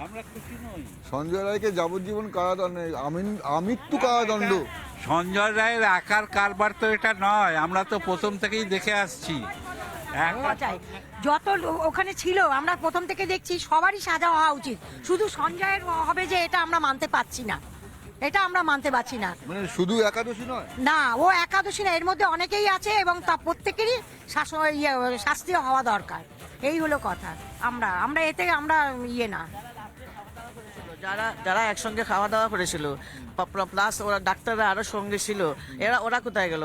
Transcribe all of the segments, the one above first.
আমরা খুশি নই। সঞ্জয় রায়কে যাবজ্জীবন কারাদণ্ড আমিন- আমৃত্যু কারাদণ্ড। সঞ্জয় রায়ের আকার কারবার তো এটা নয় আমরা তো প্রথম থেকেই দেখে আসছি। এক- যত ওখানে ছিল আমরা প্রথম থেকে দেখছি সবারই সাজা হওয়া উচিত। শুধু সঞ্জয়ের হবে যে এটা আমরা মানতে পারছি না। এটা আমরা মানতে পারছি না। মানে শুধু একাদশী নয়? না ও একাদশী না এর মধ্যে অনেকেই আছে এবং তা প্রত্যেকেরই ইয়ে শাস্তি হওয়া দরকার। এই হলো কথা। আমরা আমরা এতে আমরা ইয়ে না। যারা যারা একসঙ্গে খাওয়া দাওয়া করেছিল প্লাস ওরা ডাক্তাররা আরও সঙ্গে ছিল এরা ওরা কোথায় গেল?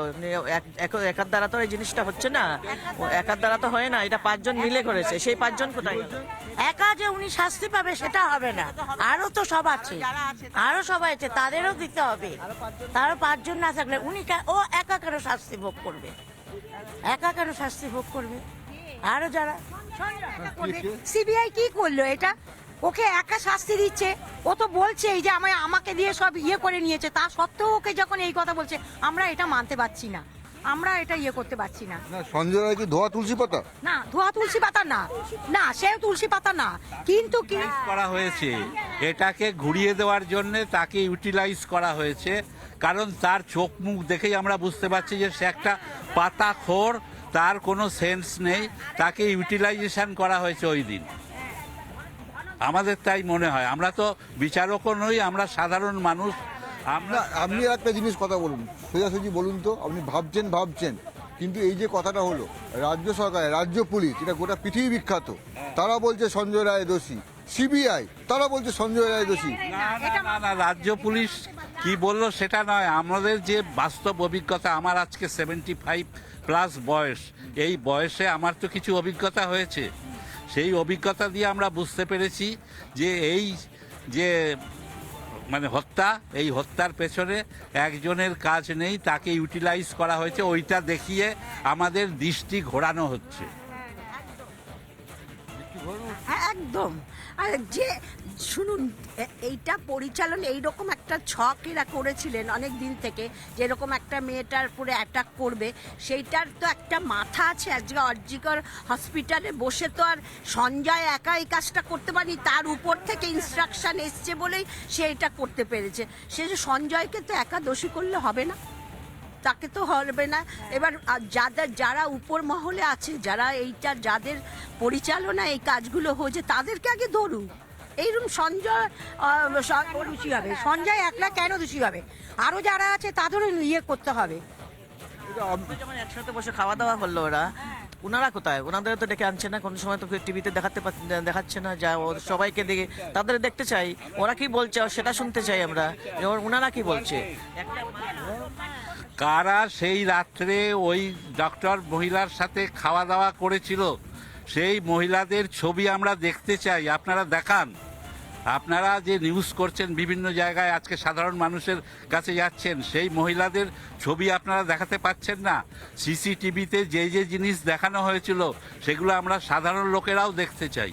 এক- এক- একার দ্বারা তো এই জিনিসটা হচ্ছে না। একার দ্বারা তো হয় না এটা পাঁচজন মিলে করেছে সেই পাঁচজন কোথায় গেল? একা যে উনি শাস্তি পাবে সেটা হবে না। আরও তো সব আছে। আরও সবাই আছে তাদেরও দিতে হবে। তারও পাঁচজন না থাকলে উনি ও একা কেন শাস্তি ভোগ করবে? একা কেন শাস্তি ভোগ করবে? আরও যারা সিবিআই কি করল এটা? ওকে একা শাস্তি দিচ্ছে। ও তো বলছে এই যে আমায় আমাকে দিয়ে সব ইয়ে করে নিয়েছে। তা সত্ত্বেও ওকে যখন এই কথা বলছে আমরা এটা মানতে পারছি না। আমরা এটা ইয়ে করতে পারছি না। না সঞ্জয় রায় কি ধোয়া তুলসী পাতা? না ধোয়া তুলসী পাতা না। না সে তুলসী পাতা না। কিন্তু কি করা হয়েছে। এটাকে ঘুরিয়ে দেওয়ার জন্য তাকে ইউটিলাইজ করা হয়েছে। কারণ তার চোখ মুখ দেখেই আমরা বুঝতে পারছি যে সে একটা পাতা পাতাখোর তার কোনো সেন্স নেই। তাকে ইউটিলাইজেশন করা হয়েছে ওই দিন। আমাদের তাই মনে হয়। আমরা তো বিচারকও নই আমরা সাধারণ মানুষ। আমরা আপনি একটা জিনিস কথা বলুন। সোজাসুজি বলুন তো আপনি ভাবছেন ভাবছেন। কিন্তু এই যে কথাটা হলো রাজ্য সরকার রাজ্য পুলিশ এটা গোটা পৃথিবী বিখ্যাত। তারা বলছে সঞ্জয় রায় দোষী। সিবিআই তারা বলছে সঞ্জয় রায় দোষী। না না, না না রাজ্য পুলিশ কি বলল সেটা নয়। আমাদের যে বাস্তব অভিজ্ঞতা আমার আজকে সেভেন্টি ফাইভ প্লাস বয়স। এই বয়সে আমার তো কিছু অভিজ্ঞতা হয়েছে। সেই অভিজ্ঞতা দিয়ে আমরা বুঝতে পেরেছি যে এই যে মানে হত্যা, এই হত্যার পেছনে একজনের কাজ নেই তাকে ইউটিলাইজ করা হয়েছে, ওইটা দেখিয়ে আমাদের দৃষ্টি ঘোরানো হচ্ছে। একদম। আর যে, শুনুন এইটা পরিচালন এইরকম একটা ছক এরা করেছিলেন অনেক দিন থেকে, যেরকম একটা মেয়েটার উপরে অ্যাটাক করবে, সেইটার তো একটা মাথা আছে আজকে অর্জিকর হসপিটালে বসে তো আর সঞ্জয় একা এই কাজটা করতে পারেনি, তার উপর থেকে ইনস্ট্রাকশন এসছে বলেই সে এটা করতে পেরেছে। সে যে সঞ্জয়কে তো একা দোষী করলে হবে না। তাকে তো হবে না। এবার আ, যাদের যারা উপর মহলে আছে যারা এইটা যাদের পরিচালনা এই কাজগুলো হয়েছে তাদেরকে আগে ধরুন। এইরকম সঞ্জয় দোষী হবে। সঞ্জয় একলা কেন দোষী হবে? আরও যারা আছে তাদেরও ইয়ে করতে হবে। একসাথে বসে খাওয়া দাওয়া করল ওরা। ওনারা কোথায়? ওনাদের তো ডেকে আনছে না, কোনো সময় তো টিভিতে দেখাতে দেখাচ্ছে না, যা সবাইকে দেখে, তাদের দেখতে চাই। ওরা কি বলছে? সেটা শুনতে চাই আমরা। ওনারা কি বলছে? কারা সেই রাত্রে ওই ডক্টর মহিলার সাথে খাওয়া দাওয়া করেছিল? সেই মহিলাদের ছবি আমরা দেখতে চাই। আপনারা দেখান। আপনারা যে নিউজ করছেন, বিভিন্ন জায়গায় আজকে সাধারণ মানুষের কাছে যাচ্ছেন, সেই মহিলাদের ছবি আপনারা দেখাতে পাচ্ছেন না। সিসিটিভিতে যে যে জিনিস দেখানো হয়েছিল, সেগুলো আমরা সাধারণ লোকেরাও দেখতে চাই।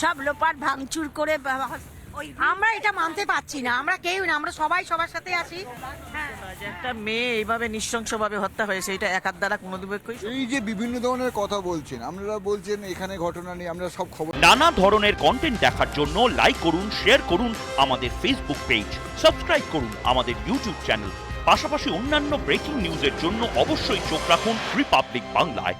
সব লোপার ভাঙচুর করে আমরা এটা মানতে পারছি না আমরা কেউ না আমরা সবাই সবার সাথে আছি। যে একটা মেয়ে এইভাবে নৃশংসভাবে হত্যা হয়েছে এটা একার দ্বারা কোনো এই যে বিভিন্ন ধরনের কথা বলছেন আপনারা বলছেন এখানে ঘটনা নেই আমরা সব খবর নানা ধরনের কন্টেন্ট দেখার জন্য লাইক করুন শেয়ার করুন আমাদের ফেসবুক পেজ সাবস্ক্রাইব করুন আমাদের ইউটিউব চ্যানেল পাশাপাশি অন্যান্য ব্রেকিং নিউজের জন্য অবশ্যই চোখ রাখুন রিপাবলিক বাংলায়